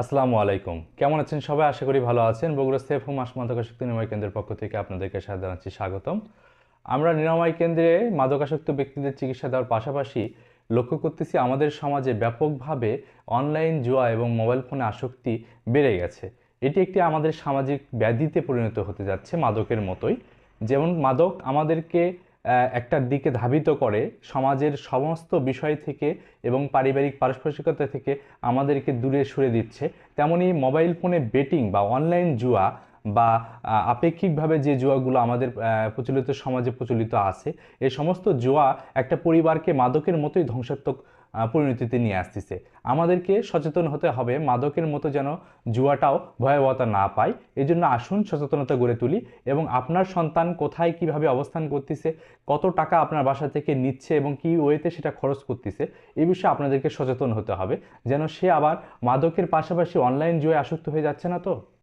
আসসালামু আলাইকুম। কেমন আছেন সবাই? আশা করি ভালো আছেন। বগুড়া সেফ হোম মাদকাসক্তি নিরাময় কেন্দ্রের পক্ষ থেকে আপনাদেরকে সাথে জানাচ্ছি স্বাগতম। আমরা নিরাময় কেন্দ্রে মাদকাসক্ত ব্যক্তিদের চিকিৎসা দেওয়ার পাশাপাশি লক্ষ্য করতেছি আমাদের সমাজে ব্যাপকভাবে অনলাইন জুয়া এবং মোবাইল ফোনে আসক্তি বেড়ে গেছে। এটি একটি আমাদের সামাজিক ব্যাধিতে পরিণত হতে যাচ্ছে মাদকের মতোই। যেমন মাদক আমাদেরকে একটার দিকে ধাবিত করে সমাজের সমস্ত বিষয় থেকে এবং পারিবারিক পারস্পরিকতা থেকে আমাদেরকে দূরে সরে দিচ্ছে। তেমনি মোবাইল ফোনে বেটিং বা অনলাইন জুয়া বা আপেক্ষিকভাবে যে জুয়াগুলো আমাদের প্রচলিত সমাজে প্রচলিত আছে, এই সমস্ত জুয়া একটা পরিবারকে মাদকের মতোই ধ্বংসাত্মক পরিণতিতে নিয়ে আসতেছে। আমাদেরকে সচেতন হতে হবে, মাদকের মতো যেন জুয়াটাও ভয়াবহতা না পায়। এই জন্য আসুন, সচেতনতা গড়ে তুলি এবং আপনার সন্তান কোথায় কীভাবে অবস্থান করতেছে, কত টাকা আপনার বাসা থেকে নিচ্ছে এবং কি ওয়েতে সেটা খরচ করতেছে, এই বিষয়ে আপনাদেরকে সচেতন হতে হবে। যেন সে আবার মাদকের পাশাপাশি অনলাইন জুয়ে আসক্ত হয়ে যাচ্ছে না তো?